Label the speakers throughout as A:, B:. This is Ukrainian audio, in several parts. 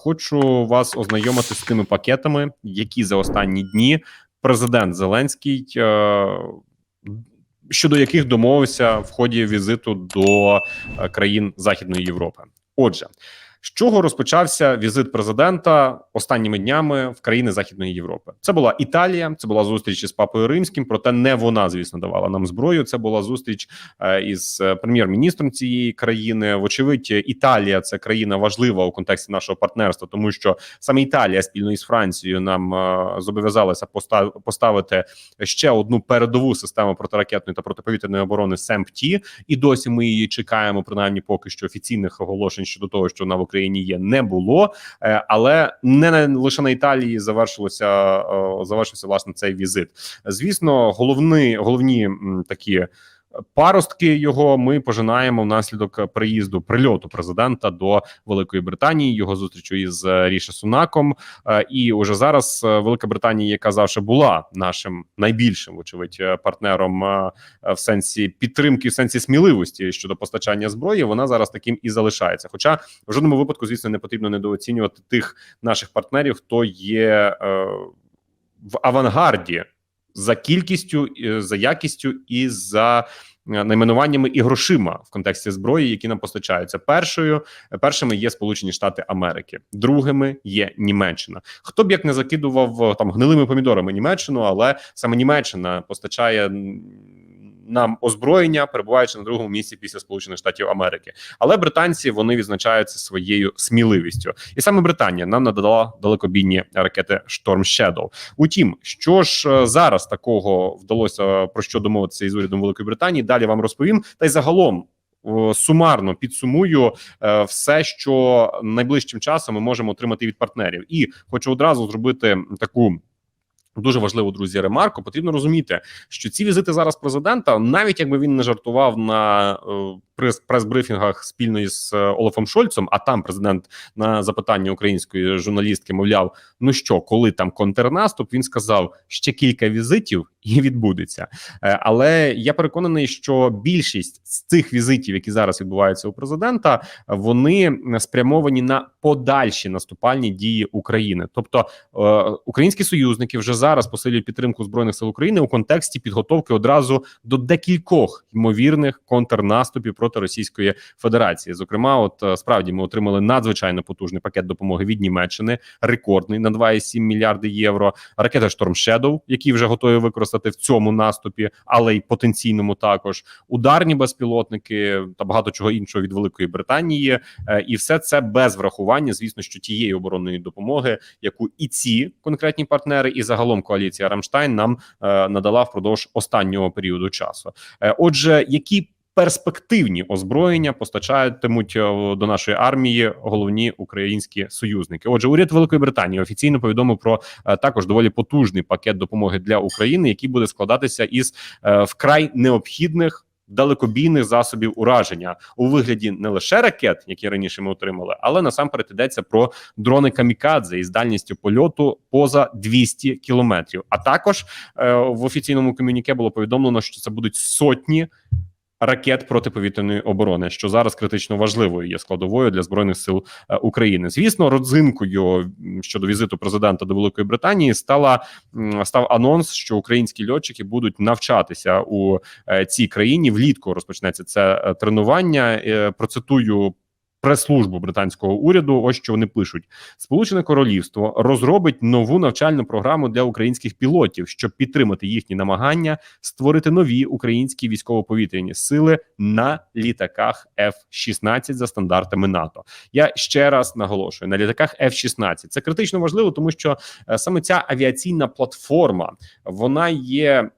A: Хочу вас ознайомити з тими пакетами, які за останні дні президент Зеленський е, щодо яких домовився в ході візиту до е, країн Західної Європи. Отже, з чого розпочався візит президента останніми днями в країни Західної Європи? Це була Італія, це була зустріч із папою римським. Проте не вона, звісно, давала нам зброю. Це була зустріч е, із е, прем'єр-міністром цієї країни. Вочевидь, Італія це країна важлива у контексті нашого партнерства, тому що саме Італія спільно із Францією нам е, зобов'язалася постав- поставити ще одну передову систему протиракетної та протиповітряної оборони СЕМПТІ, і досі ми її чекаємо. Принаймні, поки що офіційних оголошень щодо того, що в Україні є, не було. Е, Але не лише на Італії завершилося е, завершився власне цей візит. Звісно, головні головні такі. Паростки його ми пожинаємо внаслідок приїзду прильоту президента до Великої Британії, його зустрічу із е, Ріші Сунаком. Е, І уже зараз е, Велика Британія, яка завжди була нашим найбільшим, вочевидь, партнером в сенсі підтримки, в сенсі сміливості щодо постачання зброї, вона зараз таким і залишається. Хоча в жодному випадку, звісно, не потрібно недооцінювати тих наших партнерів, хто є в авангарді за кількістю, е, за якістю і за е, найменуваннями і грошима в контексті зброї, які нам постачаються. Першою першими є Сполучені Штати Америки, другими є Німеччина. Хто б як не закидував е, там гнилими помідорами Німеччину, але саме Німеччина постачає. Нам озброєння, перебуваючи на другому місці після Сполучених Штатів Америки, але британці вони відзначаються своєю сміливістю, і саме Британія нам надала далекобійні ракети Storm Shadow. Утім, що ж е, зараз такого вдалося про що домовитися із урядом Великої Британії? Далі вам розповім. Та й загалом сумарно підсумую е, все, що найближчим часом ми можемо отримати від партнерів, і хочу одразу зробити таку. Дуже важливу друзі ремарку. Потрібно розуміти, що ці візити зараз президента, навіть якби він не жартував на е, прес-брифінгах спільно із е, Олафом Шольцем, а там президент на запитання української журналістки мовляв: ну що, коли там контрнаступ, він сказав ще кілька візитів і відбудеться. Е, Але я переконаний, що більшість з цих візитів, які зараз відбуваються у президента, вони спрямовані на подальші наступальні дії України. Тобто е, українські союзники вже зараз посилюють підтримку збройних сил України у контексті підготовки одразу до декількох ймовірних контрнаступів проти Російської Федерації. Зокрема, от е, справді ми отримали надзвичайно потужний пакет допомоги від Німеччини, рекордний на 2,7 мільярди євро. Ракета Storm Shadow, які вже готові використати в цьому наступі, але й потенційному також ударні безпілотники та багато чого іншого від Великої Британії. Е, І все це без врахування, звісно, що тієї оборонної допомоги, яку і ці конкретні партнери, і загалом коаліція Рамштайн нам е, надала впродовж останнього періоду часу. Отже, які перспективні озброєння постачатимуть е, до нашої армії головні українські союзники? Отже, уряд Великої Британії офіційно повідомив про е, також доволі потужний пакет допомоги для України, який буде складатися із е, вкрай необхідних. Далекобійних засобів ураження у вигляді не лише ракет, які раніше ми отримали, але насамперед йдеться про дрони камікадзе із дальністю польоту поза 200 кілометрів. А також е, в офіційному комюніке було повідомлено, що це будуть сотні ракет протиповітряної оборони, що зараз критично важливою є складовою для збройних сил е, України. Звісно, родзинкою щодо візиту президента до Великої Британії стала став анонс, що українські льотчики будуть навчатися у е, цій країні. Влітку розпочнеться це е, тренування. Процитую. Прес-службу британського уряду, ось що вони пишуть: Сполучене Королівство розробить нову навчальну програму для українських пілотів, щоб підтримати їхні намагання створити нові українські військово-повітряні сили на літаках F-16 за стандартами НАТО. Я ще раз наголошую на літаках F-16. Це критично важливо, тому що е, саме ця авіаційна платформа вона є.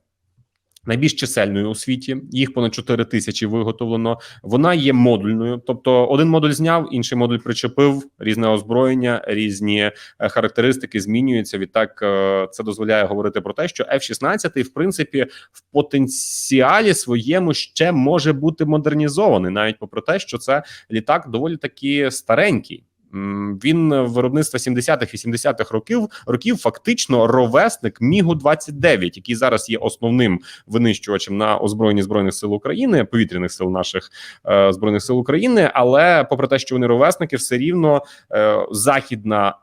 A: Найбільш чисельною у світі їх понад 4 тисячі виготовлено. Вона є модульною, тобто один модуль зняв, інший модуль причепив, різне озброєння, різні е, характеристики змінюються. Відтак е, це дозволяє говорити про те, що F-16, в принципі, в потенціалі своєму ще може бути модернізований, навіть попри те, що це літак доволі таки старенький. Він виробництва 70-х 80-х років років фактично ровесник Мігу 29 який зараз є основним винищувачем на озброєнні збройних сил України, повітряних сил наших е, збройних сил України. Але попри те, що вони ровесники, все рівно е, західна.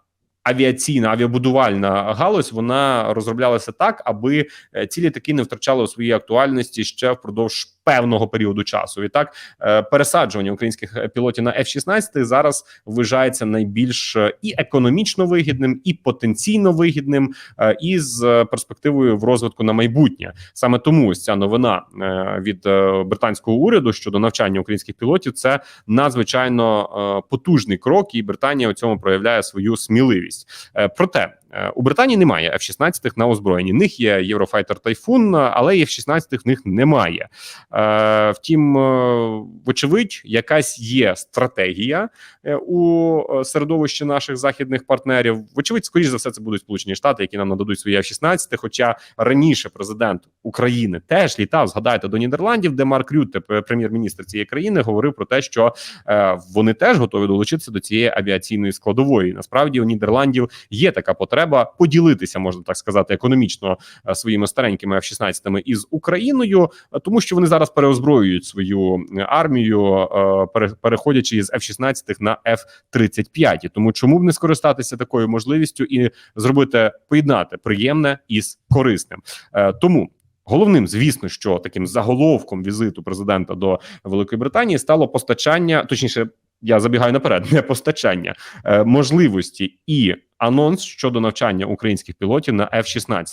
A: Авіаційна авіабудувальна галузь вона розроблялася так, аби е, ці літаки не втрачали у своїй актуальності ще впродовж певного періоду часу. І так е, пересаджування українських е, пілотів на F-16 зараз вважається найбільш е, і економічно вигідним, і потенційно вигідним, і з перспективою в розвитку на майбутнє. Саме тому ось ця новина від британського уряду щодо навчання українських пілотів це надзвичайно потужний крок, і Британія у цьому проявляє свою сміливість. Проте у Британії немає F-16 на озброєнні. Них є Єврофайтер Тайфун, але F-16 в них немає. Е, Втім, е, вочевидь, якась є стратегія е, у е, середовищі наших західних партнерів. Вочевидь, скоріш за все, це будуть Сполучені Штати, які нам нададуть свої F-16, Хоча раніше президент України теж літав. Згадайте до Нідерландів, де Марк Рютте, прем'єр-міністр цієї країни, говорив про те, що е, вони теж готові долучитися до цієї авіаційної складової. Насправді у Нідерландів є така потреба поділитися, можна так сказати, економічно е, своїми старенькими F-16 із Україною, е, тому що вони зараз переозброюють свою е, армію, пере- переходячи із F-16 на F-35. І Тому чому б не скористатися такою можливістю і зробити поєднати приємне із корисним? Тому. Головним, звісно, що таким заголовком візиту президента до Великої Британії стало постачання, точніше, я забігаю наперед, не постачання можливості і анонс щодо навчання українських пілотів на F-16.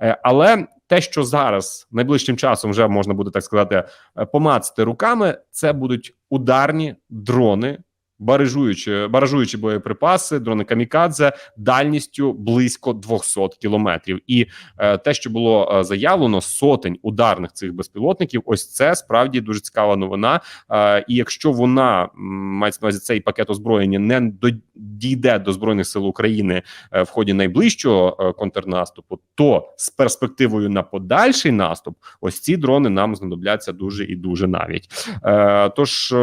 A: Е, але те, що зараз найближчим часом вже можна буде так сказати, е, помацати руками, це будуть ударні дрони. Баражуючи, баражуючи боєприпаси, дрони камікадзе дальністю близько 200 кілометрів, і е, те, що було е, заявлено, сотень ударних цих безпілотників. Ось це справді дуже цікава новина. Е, і якщо вона мається на увазі цей пакет озброєння не дійде до збройних сил України е, в ході найближчого е, контрнаступу, то з перспективою на подальший наступ, ось ці дрони нам знадобляться дуже і дуже навіть. Е, тож.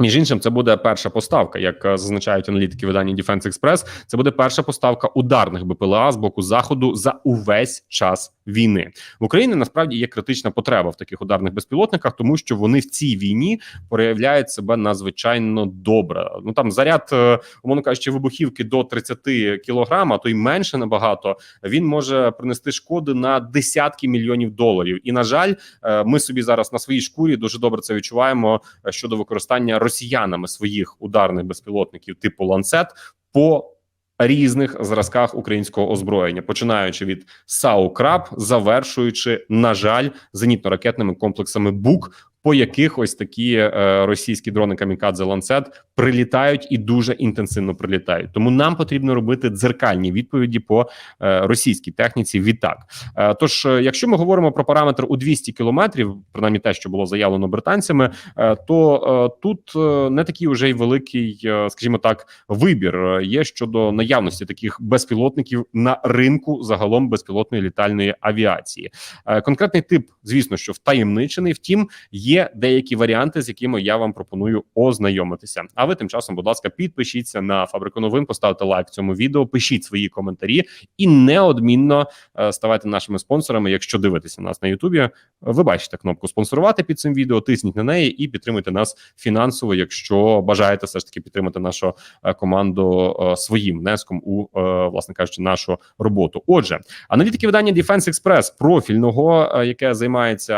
A: Між іншим, це буде перша поставка, як е, зазначають аналітики видання Defense Express, Це буде перша поставка ударних БПЛА з боку заходу за увесь час війни в Україні. Насправді є критична потреба в таких ударних безпілотниках, тому що вони в цій війні проявляють себе надзвичайно добре. Ну там заряд, е, умовно кажучи, вибухівки до 30 кілограм, а то й менше набагато. Він може принести шкоди на десятки мільйонів доларів. І на жаль, е, ми собі зараз на своїй шкурі дуже добре це відчуваємо щодо використання росіянами своїх ударних безпілотників типу ланцет по різних зразках українського озброєння, починаючи від САУ «Краб», завершуючи, на жаль, зенітно-ракетними комплексами БУК. По яких ось такі е, російські дрони камікадзе ланцет прилітають і дуже інтенсивно прилітають. Тому нам потрібно робити дзеркальні відповіді по е, російській техніці. Відтак, е, тож, е, якщо ми говоримо про параметр у 200 кілометрів, принаймні те, що було заявлено британцями, е, то е, тут е, не такий уже й великий, е, скажімо так, вибір є щодо наявності таких безпілотників на ринку загалом безпілотної літальної авіації. Е, Конкретний тип, звісно, що втаємничений. Втім, є деякі варіанти, з якими я вам пропоную ознайомитися. А ви тим часом, будь ласка, підпишіться на фабрику новин, поставте лайк цьому відео, пишіть свої коментарі і неодмінно е, ставайте нашими спонсорами. Якщо дивитеся нас на Ютубі, ви бачите кнопку спонсорувати під цим відео, тисніть на неї і підтримуйте нас фінансово, якщо бажаєте все ж таки підтримати нашу е, команду е, своїм внеском у власне кажучи нашу роботу. Отже, аналітики видання Defense Express профільного, яке займається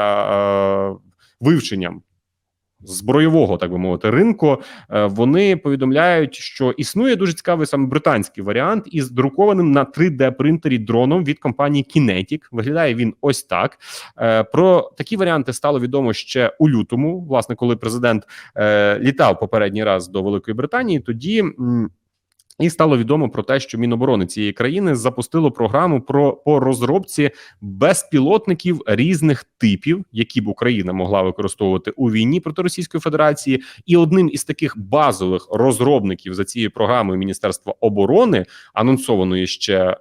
A: вивченням. Збройового, так би мовити, ринку е, вони повідомляють, що існує дуже цікавий саме британський варіант із друкованим на 3D принтері дроном від компанії Kinetic. Виглядає він ось так. Е, Про такі варіанти стало відомо ще у лютому. Власне, коли президент е, літав попередній раз до Великої Британії, тоді. І стало відомо про те, що Міноборони цієї країни запустило програму про по розробці безпілотників різних типів, які б Україна могла використовувати у війні проти Російської Федерації. І одним із таких базових розробників за цією програмою Міністерства оборони, анонсованої ще е,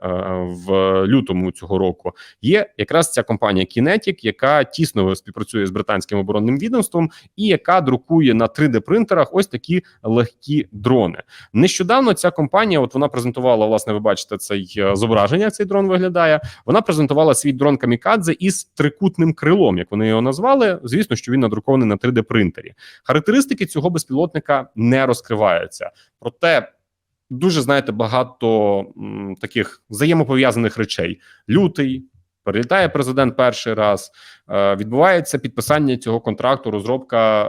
A: в лютому цього року, є якраз ця компанія Kinetic, яка тісно співпрацює з британським оборонним відомством і яка друкує на 3D принтерах ось такі легкі дрони. Нещодавно ця компанія, от вона презентувала, власне, ви бачите цей е, зображення. Цей дрон виглядає. Вона презентувала свій дрон Камікадзе із трикутним крилом, як вони його назвали. Звісно, що він надрукований на 3D принтері. Характеристики цього безпілотника не розкриваються. Проте дуже знаєте багато м, таких взаємопов'язаних речей: лютий. Перелітає президент перший раз, е, відбувається підписання цього контракту, розробка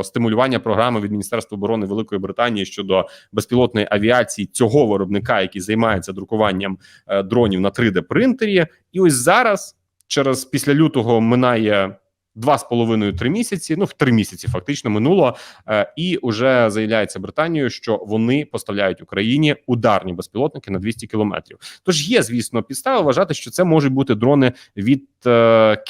A: е, стимулювання програми від Міністерства оборони Великої Британії щодо безпілотної авіації цього виробника, який займається друкуванням е, дронів на 3D принтері. І ось зараз, через після лютого, минає. Два з половиною три місяці, ну в три місяці фактично минуло, е, і вже заявляється Британією, що вони поставляють Україні ударні безпілотники на 200 кілометрів. Тож є, звісно, підстави вважати, що це можуть бути дрони від е,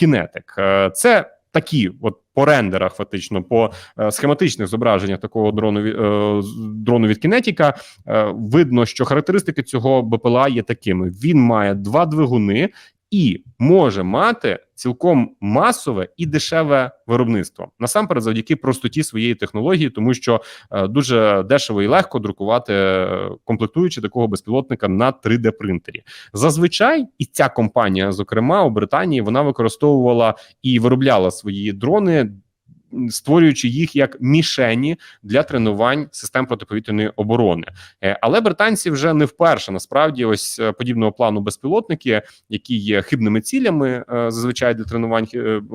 A: Kinetic. Е, Це такі, от по рендерах, фактично, по е, схематичних зображеннях такого дрону е, дрону від Кінетіка, е, видно, що характеристики цього БПЛА є такими: він має два двигуни. І може мати цілком масове і дешеве виробництво насамперед, завдяки простоті своєї технології, тому що е, дуже дешево і легко друкувати е, комплектуючи такого безпілотника на 3D принтері. Зазвичай і ця компанія, зокрема у Британії, вона використовувала і виробляла свої дрони. Створюючи їх як мішені для тренувань систем протиповітряної оборони, Е, але британці вже не вперше насправді ось е, подібного плану безпілотники, які є хибними цілями, е, зазвичай для тренувань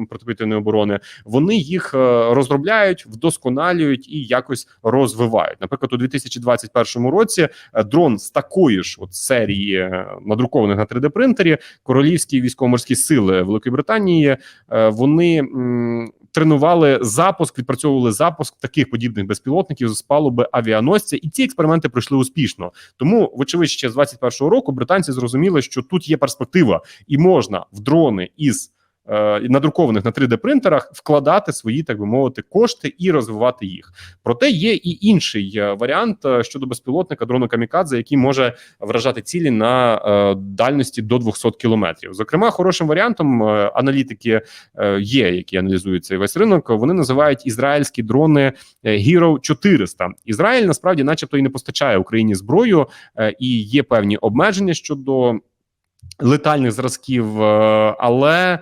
A: протиповітряної оборони, вони їх розробляють, вдосконалюють і якось розвивають. Наприклад, у 2021 році дрон з такої ж от серії надрукованих на 3D принтері королівські військово-морські сили Великої Британії вони тренували запуск, відпрацьовували запуск таких подібних безпілотників з палуби авіаносця, і ці експерименти пройшли успішно. Тому, вочевидь, ще з 21-го року британці зрозуміли, що тут є перспектива, і можна в дрони із надрукованих на 3D принтерах вкладати свої, так би мовити, кошти і розвивати їх. Проте є і інший е, варіант е, щодо безпілотника дрону Камікадзе, який може вражати цілі на е, дальності до 200 кілометрів. Зокрема, хорошим варіантом е, аналітики е, є, які аналізують цей весь ринок. Вони називають ізраїльські дрони е, Hero 400. Ізраїль насправді, начебто, і не постачає Україні зброю, е, і є певні обмеження щодо летальних зразків, е, але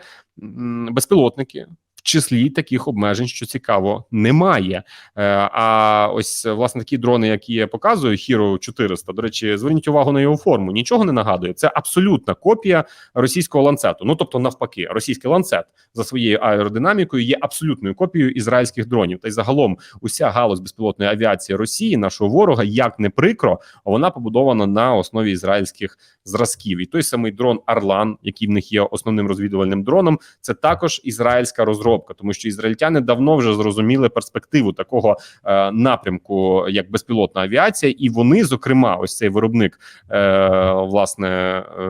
A: безпілотники. Числі таких обмежень, що цікаво, немає. Е, а ось власне такі дрони, які я показую, Hero 400, До речі, зверніть увагу на його форму. Нічого не нагадує. Це абсолютна копія російського ланцету. Ну тобто, навпаки, російський ланцет за своєю аеродинамікою є абсолютною копією ізраїльських дронів. Та й загалом уся галузь безпілотної авіації Росії, нашого ворога, як не прикро, вона побудована на основі ізраїльських зразків. І той самий дрон Арлан, який в них є основним розвідувальним дроном, це також ізраїльська розробка, тому що ізраїльтяни давно вже зрозуміли перспективу такого е, напрямку, як безпілотна авіація, і вони, зокрема, ось цей виробник, е, власне, е,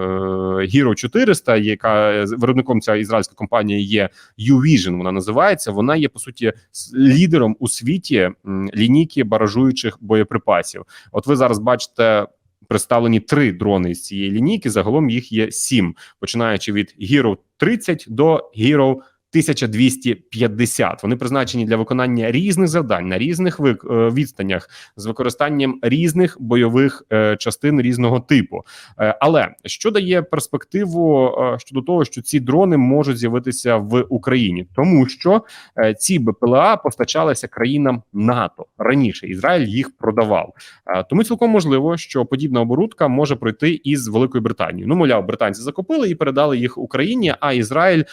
A: Hero 400, яка виробником ця ізраїльська компанія є U-Vision, Вона називається. Вона є по суті лідером у світі лінійки баражуючих боєприпасів. От ви зараз бачите. Представлені три дрони з цієї лінійки. Загалом їх є сім, починаючи від Hero 30 до Hero 1250. Вони призначені для виконання різних завдань на різних е, відстанях з використанням різних бойових е, частин різного типу. Е, Але що дає перспективу щодо того, що ці дрони можуть з'явитися в Україні, тому що ці БПЛА постачалися країнам НАТО раніше. Ізраїль їх продавав. Тому цілком можливо, що подібна оборудка може пройти із Великою Британією. Ну, мовляв, британці закупили і передали їх Україні, а Ізраїль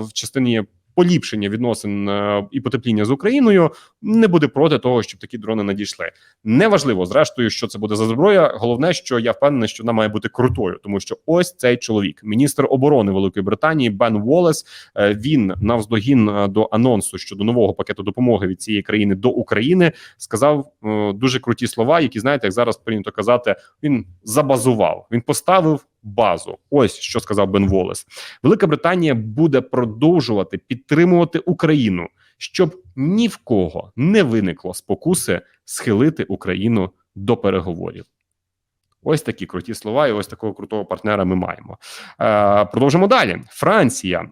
A: в частині поліпшення відносин е, і потепління з Україною, не буде проти того, щоб такі дрони надійшли. Неважливо, зрештою, що це буде за зброя. Головне, що я впевнений, що вона має бути крутою, тому що ось цей чоловік, міністр оборони Великої Британії Бен Волес. е, Він навздогін е, до анонсу щодо нового пакету допомоги від цієї країни до України сказав дуже круті слова, які знаєте, як зараз прийнято казати, він забазував, він поставив базу. Ось що сказав Бен Волес. Велика Британія буде продовжувати підтримувати Україну, щоб ні в кого не виникло спокуси схилити Україну до переговорів. Ось такі круті слова, і ось такого крутого партнера ми маємо. Е, продовжимо далі. Франція.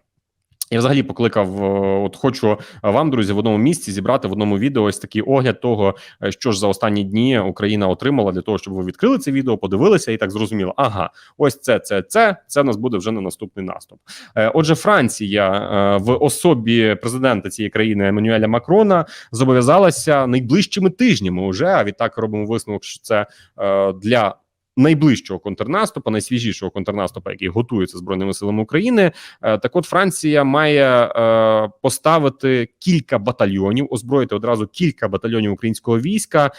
A: Я взагалі покликав, е, от хочу вам, друзі, в одному місці зібрати в одному відео ось такий огляд того, е, що ж за останні дні Україна отримала для того, щоб ви відкрили це відео, подивилися і так зрозуміло. Ага, ось це, це, це. Це в нас буде вже на наступний наступ. Е, Отже, Франція е, в особі президента цієї країни Еммануеля Макрона зобов'язалася найближчими тижнями. Уже а відтак робимо висновок, що це е, для. Найближчого контрнаступу, найсвіжішого контрнаступу, який готується збройними силами України, Е, так от Франція має е, поставити кілька батальйонів, озброїти одразу кілька батальйонів українського війська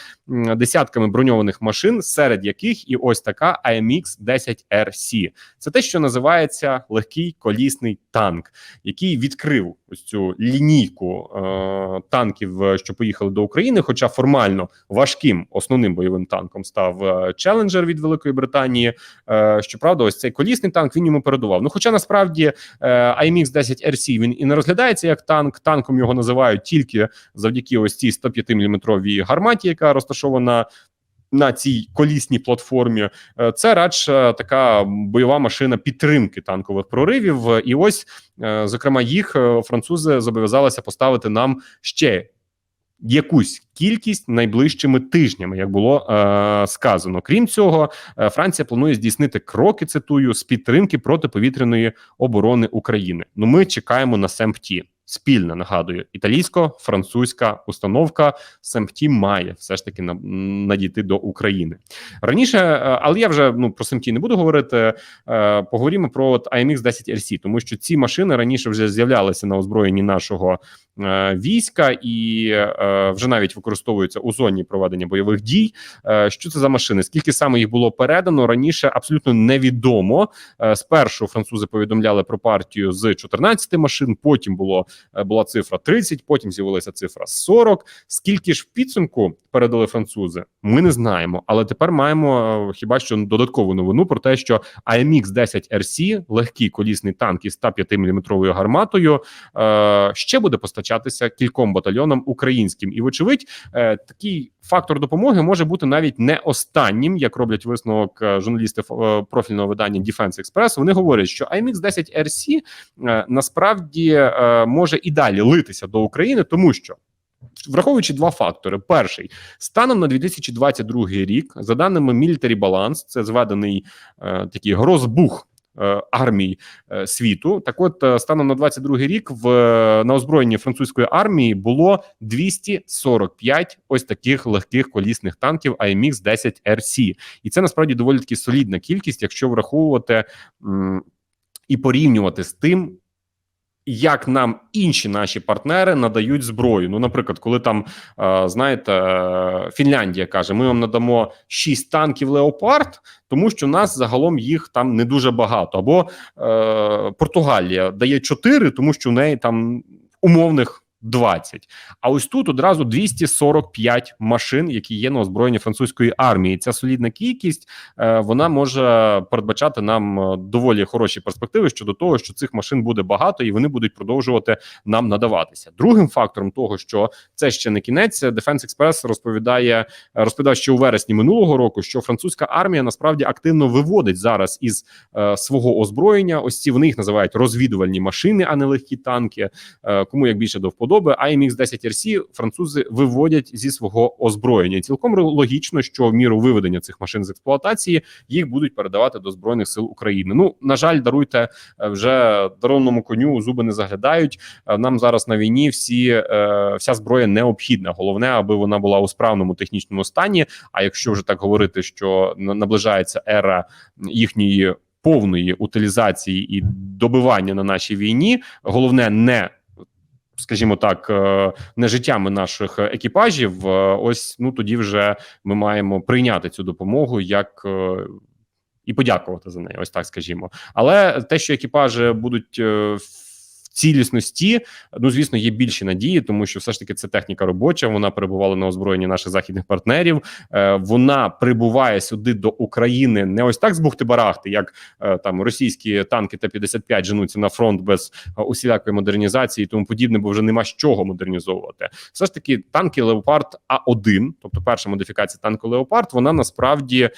A: десятками броньованих машин, серед яких і ось така AMX 10 RC. Це те, що називається легкий колісний танк, який відкрив ось цю лінійку е, танків, що поїхали до України. Хоча формально важким основним бойовим танком став Челенджер від Великої Британії. Е, щоправда, ось цей колісний танк він йому передував. Ну, хоча насправді е, IMX 10 RC він і не розглядається як танк. Танком його називають тільки завдяки ось цій 105 мм гарматі, яка розташована. На цій колісній платформі Е, це радше така бойова машина підтримки танкових проривів. І ось, е, зокрема, їх е, французи зобов'язалися поставити нам ще якусь кількість найближчими тижнями, як було е, сказано. Крім цього, е, Франція планує здійснити кроки. Цитую з підтримки протиповітряної оборони України. Ну, ми чекаємо на СЕМПТІ. Спільна нагадую, італійсько-французька установка СЕМПТІ має все ж таки на- надійти до України раніше. е, Але я вже ну про СЕМТІ не буду говорити. Е, Поговоримо про от AMX 10 RC, тому що ці машини раніше вже з'являлися на озброєнні нашого е, війська і вже навіть використовуються у зоні проведення бойових дій. Що це за машини? Скільки саме їх було передано раніше? Абсолютно невідомо. Спершу французи повідомляли про партію з 14 машин. Потім було була цифра 30, Потім з'явилася цифра 40. Скільки ж в підсумку передали французи? Ми не знаємо, але тепер маємо е, хіба що додаткову новину про те, що AMX 10 RC, легкий колісний танк із 105 мм гарматою, е, ще буде постачатися кільком батальйонам українським. І, вочевидь, е, такий фактор допомоги може бути навіть не останнім, як роблять висновок е, журналісти е, профільного видання Defense Express. Вони говорять, що AMX 10 RC е, насправді е, може і далі литися до України, тому що. Враховуючи два фактори: перший станом на 2022 рік, за даними Military Balance, це зведений е, такий розбух е, армій е, світу. Так, от е, станом на 22 рік в е, на озброєнні французької армії було 245 ось таких легких колісних танків AMX 10 RC. і це насправді доволі таки солідна кількість, якщо враховувати м, і порівнювати з тим. Як нам інші наші партнери надають зброю? Ну, наприклад, коли там е, знаєте, е, Фінляндія каже: ми вам надамо 6 танків Леопард, тому що нас загалом їх там не дуже багато. Або е, Португалія дає 4, тому що в неї там умовних 20. А ось тут одразу 245 машин, які є на озброєнні французької армії. Ця солідна кількість е, вона може передбачати нам е, доволі хороші перспективи щодо того, що цих машин буде багато і вони будуть продовжувати нам надаватися. Другим фактором того, що це ще не кінець, Defense Express розповідає розповідав ще у вересні минулого року, що французька армія насправді активно виводить зараз із е, свого озброєння. Ось ці вони їх називають розвідувальні машини, а не легкі танки. Е, кому як більше до вподоби. AMX 10 RC французи виводять зі свого озброєння. Цілком логічно, що в міру виведення цих машин з експлуатації їх будуть передавати до збройних сил України. Ну на жаль, даруйте е, вже даровному коню зуби не заглядають. Е, Нам зараз на війні всі е, вся зброя необхідна. Головне, аби вона була у справному технічному стані. А якщо вже так говорити, що на- наближається ера їхньої повної утилізації і добивання на нашій війні, головне не Скажімо так, е, не життями наших екіпажів. е, Ось ну тоді вже ми маємо прийняти цю допомогу як е, і подякувати за неї. Ось так скажімо. Але те, що екіпажі будуть цілісності, ну звісно, є більші надії, тому що все ж таки це техніка робоча. Вона перебувала на озброєнні наших західних партнерів. Е, Вона прибуває сюди до України не ось так з бухти-барахти, як е, там російські танки Т-55 женуться на фронт без е, усілякої модернізації тому подібне, бо вже нема з чого модернізовувати. Все ж таки, танки Леопард А1, тобто перша модифікація танку Леопард, вона насправді е,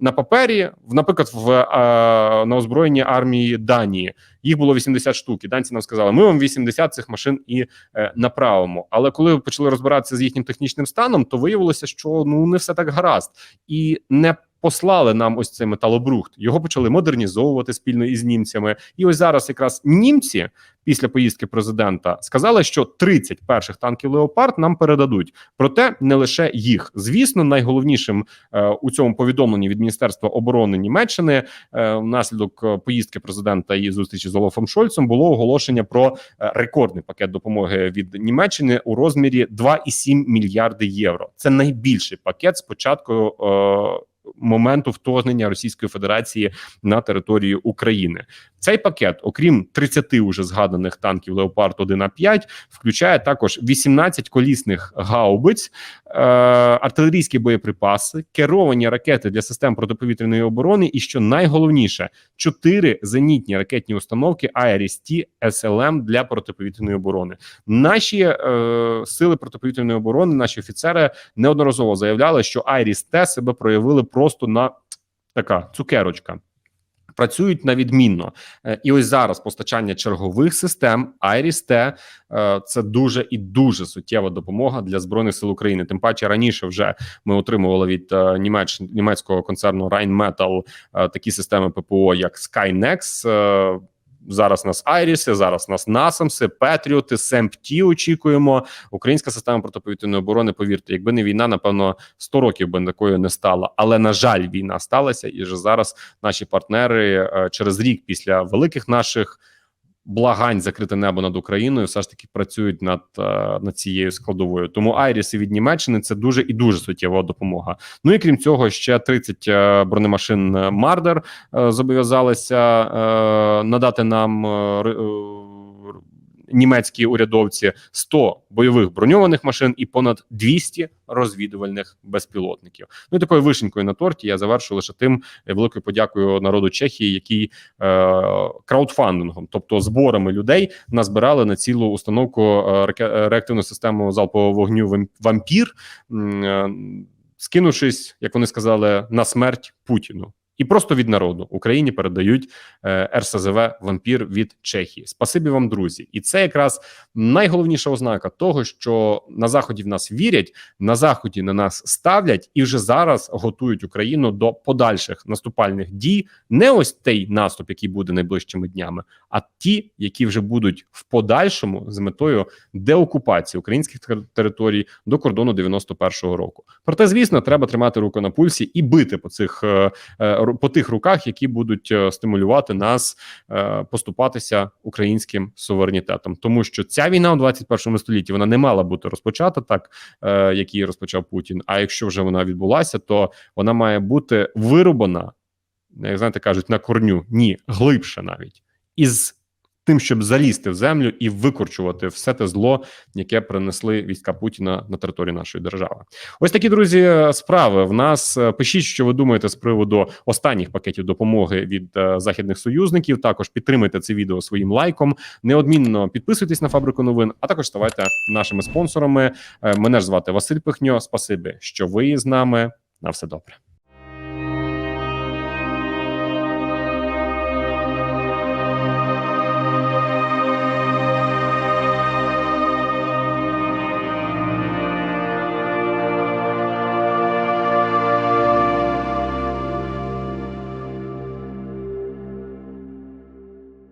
A: на папері, наприклад, в е, на озброєнні армії Данії. Їх було 80 штук. І данці нам сказали, ми вам 80 цих машин і е, направимо. Але коли почали розбиратися з їхнім технічним станом, то виявилося, що ну не все так гаразд, і не послали нам ось цей металобрухт. Його почали модернізовувати спільно із німцями. І ось зараз якраз німці після поїздки президента сказали, що 30 перших танків Леопард нам передадуть. Проте не лише їх. Звісно, найголовнішим е, у цьому повідомленні від Міністерства оборони Німеччини е, внаслідок е, поїздки президента і зустрічі з Олафом Шольцем було оголошення про е, рекордний пакет допомоги від Німеччини у розмірі 2,7 мільярди євро. Це найбільший пакет з початку. Е, Моменту вторгнення Російської Федерації на територію України цей пакет, окрім 30 уже згаданих танків Леопард 1 а 5 включає також 18 колісних гаубиць, е, артилерійські боєприпаси, керовані ракети для систем протиповітряної оборони, і що найголовніше, 4 зенітні ракетні установки IRIS-T SLM для протиповітряної оборони. Наші е, сили протиповітряної оборони, наші офіцери неодноразово заявляли, що IRIS-T себе проявили просто на така цукерочка. Працюють на відмінно, Е, і ось зараз постачання чергових систем IRIS-T е, – це дуже і дуже суттєва допомога для збройних сил України. Тим паче раніше вже ми отримували від е, німеч німецького концерну Rheinmetall такі системи ППО, як Skynex. Зараз нас Айріси, зараз нас Насамси, Петріоти, СЕМПТі очікуємо. Українська система протиповітряної оборони. Повірте, якби не війна, напевно, 100 років би такою не стала. Але на жаль, війна сталася, і вже зараз наші партнери е, через рік після великих наших благань закрите небо над Україною, все ж таки працюють над, е, над цією складовою. Тому Айріси від Німеччини це дуже і дуже суттєва допомога. Ну і крім цього, ще 30 е, бронемашин Мардер е, зобов'язалися е, надати нам. Німецькі урядовці 100 бойових броньованих машин і понад 200 розвідувальних безпілотників. Ну і такою вишенькою на торті я завершу лише тим е, великою подякою народу Чехії, який е, краудфандингом, тобто зборами людей, назбирали на цілу установку е, е, реактивну систему залпового вогню вампір, е, скинувшись, як вони сказали, на смерть Путіну. І просто від народу Україні передають е, РСЗВ вампір від Чехії. Спасибі вам, друзі, і це якраз найголовніша ознака того, що на заході в нас вірять, на заході на нас ставлять і вже зараз готують Україну до подальших наступальних дій. Не ось той наступ, який буде найближчими днями, а ті, які вже будуть в подальшому з метою деокупації українських територій до кордону 91-го року. Проте, звісно, треба тримати руку на пульсі і бити по цих е, е, по тих руках, які будуть е, стимулювати нас е, поступатися українським суверенітетом, тому що ця війна у 21 столітті вона не мала бути розпочата так, е, як її розпочав Путін. А якщо вже вона відбулася, то вона має бути вирубана, як знаєте, кажуть, на корню. Ні, глибше навіть. Із тим, щоб залізти в землю і викорчувати все те зло, яке принесли війська Путіна на територію нашої держави. Ось такі друзі справи. В нас Е, пишіть, що ви думаєте з приводу останніх пакетів допомоги від е, західних союзників. Також підтримуйте це відео своїм лайком. Неодмінно підписуйтесь на фабрику новин, а також ставайте нашими спонсорами. Е, Мене ж звати Василь Пихньо. Спасибі, що ви з нами. На все добре.